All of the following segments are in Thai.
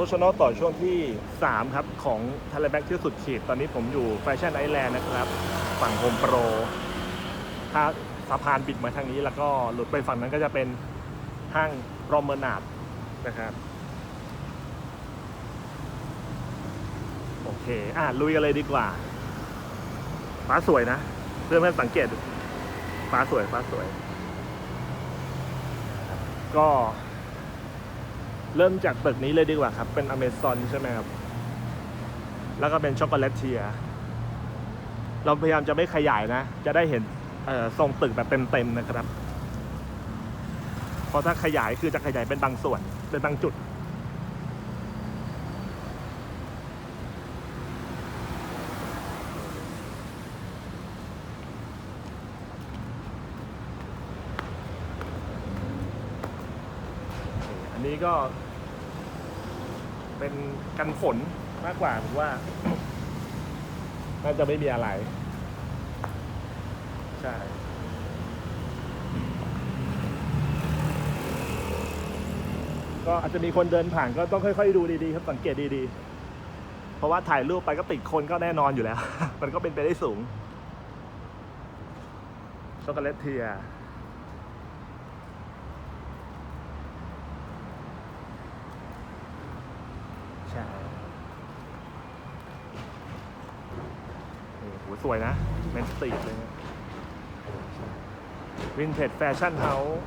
รชนอลต่อช่วงที่ 3 ครับ ของท a เลแบ็กที่สุดขีด ตอนนี้ผมอยู่แฟชั่นไอแลนด์นะครับ ฝั่งโฮมโปร ถ้าสะพานบิดมาทางนี้แล้วก็หลุดไปฝั่งนั้นก็จะเป็นห้างรอมเมอร์นาดนะครับโอเค อะ ลุยกันเลยดีกว่า ฟ้าสวยนะ เพื่อนเพื่อนๆสังเกต ฟ้าสวย ฟ้าสวย ก็ เริ่มจากตึกนี้เลยดีกว่าครับ เป็นอเมซอนใช่ไหมครับ แล้วก็เป็นช็อกโกแลตเทีย เราพยายามจะไม่ขยายนะ จะได้เห็นทรงตึกแบบเต็มๆนะครับ เพราะถ้าขยายคือจะขยายเป็นบางส่วน เป็นบางจุด ก็เป็นกันฝนมากกว่าผมว่า น่าจะไม่มีอะไร ใช่ก็อาจจะมีคนเดินผ่านก็ต้องค่อย ๆ ดูดีๆครับสังเกตดีๆ เพราะว่าถ่ายรูปไปก็ติดคนก็แน่นอนอยู่แล้ว มันก็เป็นไปได้สูงช็อกโกแลตเทีย ใช่โอ้โหสวยนะเมนสตรีทเลยนะวินเทจแฟชั่นเฮาส์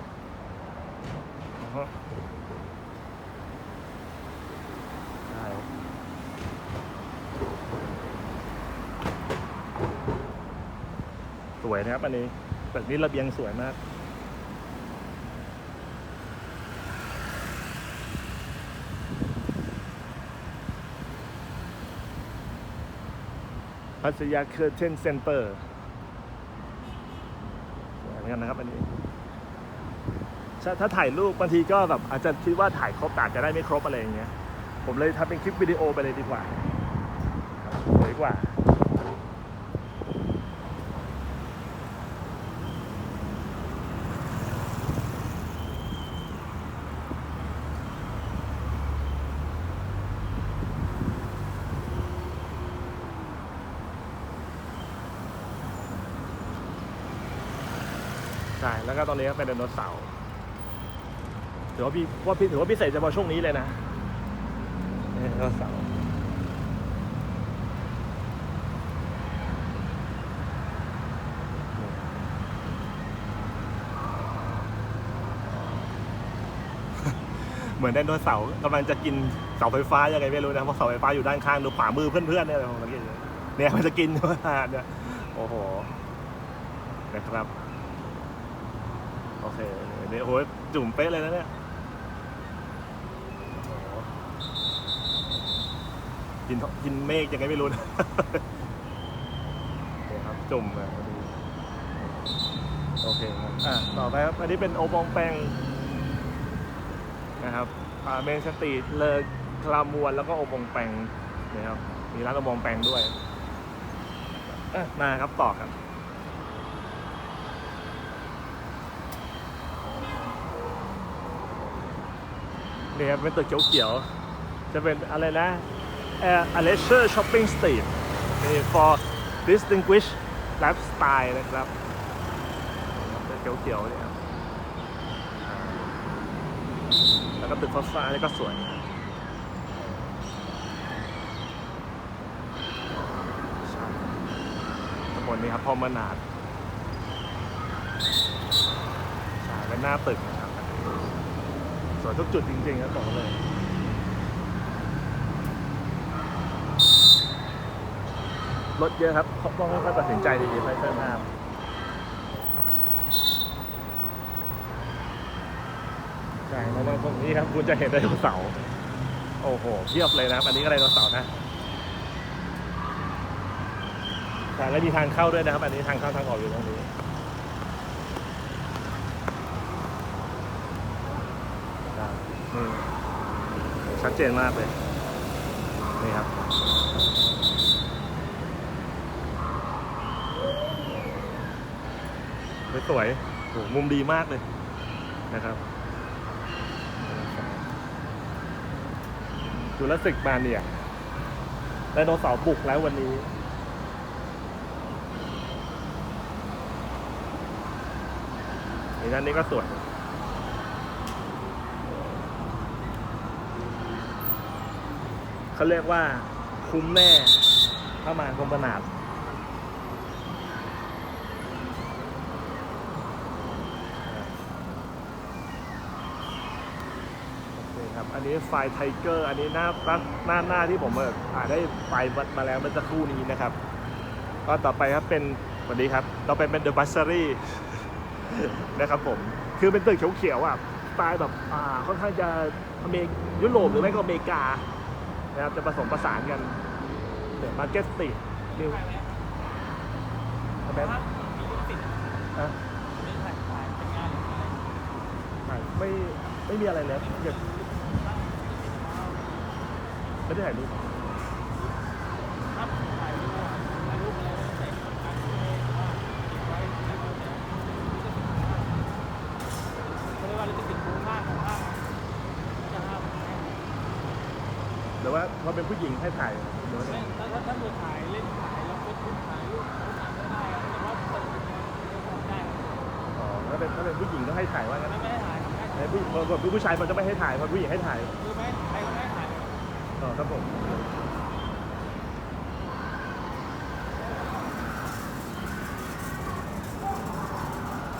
ใช่สวยนะครับอันนี้ตึกนี้ระเบียงสวยมาก พัทยาเคอร์เทนเซ็นเตอร์เหมือนกันนะครับอันนี้ถ้าถ่ายรูปบางทีก็แบบอาจจะคิดว่าถ่ายครบแต่อาจจะได้ไม่ครบอะไรอย่างเงี้ย ผมเลยทำเป็นคลิปวิดีโอไปเลยดีกว่าสวยกว่า ใช่ แล้วก็ตรงนี้ก็เป็นไดโนเสาร์ถือว่าพี่ว่าพี่ถือว่าพิเศษเฉพาะช่วงนี้เลยนะไดโนเสาร์เหมือนไดโนเสาร์กำลังจะกินเสาไฟฟ้ายังไงไม่รู้นะเพราะเสาไฟฟ้าอยู่ด้านข้างดูขวามือเพื่อนๆเนี่ยผมสังเกตเนี่ยมันจะกินเนี่ยโอ้โหนะครับ โอเคนี่โอ้โหจุ่มเป๊ะเลยนะเนี่ยโอ้โหกินกินเมฆยังไงไม่รู้นะโอเคครับจุ่มเลยพอดีโอเคครับอะต่อไปครับอันนี้เป็นโอปองแปงนะครับอ่าเมนสตรีทเลอคลามวนแล้วก็โอปองแปงนะครับมีร้านโอปองแปงด้วยอะมาครับต่อครับ นี่ครับเป็นตึกเขียวๆ จะเป็นอะไรนะเอ่อ a l e s u r e Shopping Street นี่ for distinguished lifestyle นะครับตึกเขียวๆเนี่ยแล้วก็ตึกฟ้าๆนี่ก็สวยทั้งหมดนี้ครับพอมานาดใช่เป็นหน้าตึกนะ สวยทุกจุดจริงๆครับบอกเลยรถเยอะครับต้องค่อยๆตัดสินใจดีๆค่อยๆห้ามใช่แล้วตรงนี้ครับคุณจะเห็นไดโนเสาร์โอ้โหเทียบเลยนะครับ อันนี้ก็ไดโนเสาร์นะใช่แล้วมีทางเข้าด้วยนะครับ อันนี้ทางเข้าทางออกอยู่ตรงนี้ ได้นี่ ชัดเจนมากเลย นี่ครับ สวยๆโหมุมดีมากเลยนะครับจุลศิกมาเนี่ยไดโนเสาร์บุกแล้ววันนี้นี่ด้านนี้ก็สวย เขาเรียกว่าคุ้มแน่ถ้ามากรมประนาดโอเคครับอันนี้ไฟไทเกอร์ อันนี้หน้าหน้าหน้าหน้าที่ผมเอ่าได้ไปมาแล้วเมื่อสักครู่นี้นะครับ ก็ต่อไปครับเป็นสวัสดีครับ ต่อไปเป็นเดอะบัสซ a รี่นะครับผม คือเป็นตึกเขียวๆอะสไตล์แบบอ่าค่อนข้างจะอเมริกยุโรปหรือไม่ก็อเมริกา นะครับจะผสมประสานกันเดี๋ยวมาร์เก็ตสตรีทนิวแบนอะไม่ไม่ไม่มีอะไรเลยอยากไม่ได้ถ่ายรูป ว่าเราเป็นผู้หญิงให้ถ่ายหรือว่าไงถ้าถ้าถ้ามือถ่ายเล่นถ่ายแล้วเฟซบุ๊กถ่ายรูปถ่ายไม่ได้แต่ว่าเปิดได้อ๋อถ้าเป็นถ้าเป็นผู้หญิงก็ให้ถ่ายว่างั้นไม่ไม่ได้ถ่ายไอ้ผู้พอผู้ชายมันจะไม่ให้ถ่ายพอผู้หญิงให้ถ่ายคือไม่ใครก็ไม่ถ่ายอ๋อครับผม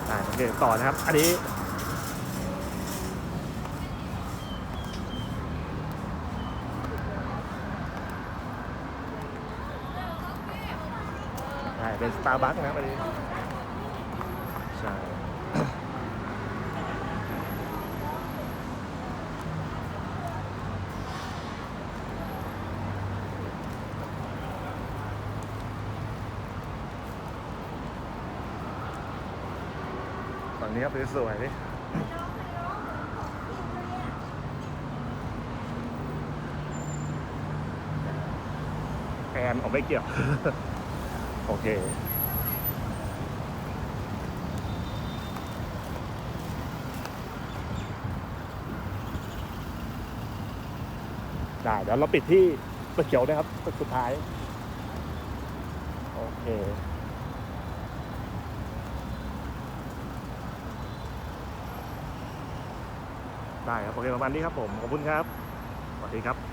อ่าโอเคต่อนะครับ อันนี้ ช่เป็นสตาร์บัคนะครับอันนี้ใช่ฝั่งนี้ครับสวยๆแอนออกไม่เกี่ยว โอเค ได้เดี๋ยวเราปิดที่ตะเขียวนะครับตึกสุดท้าย โอเคได้ครับโอเคประมาณนี้ครับผม ขอบคุณครับ สวัสดีครับ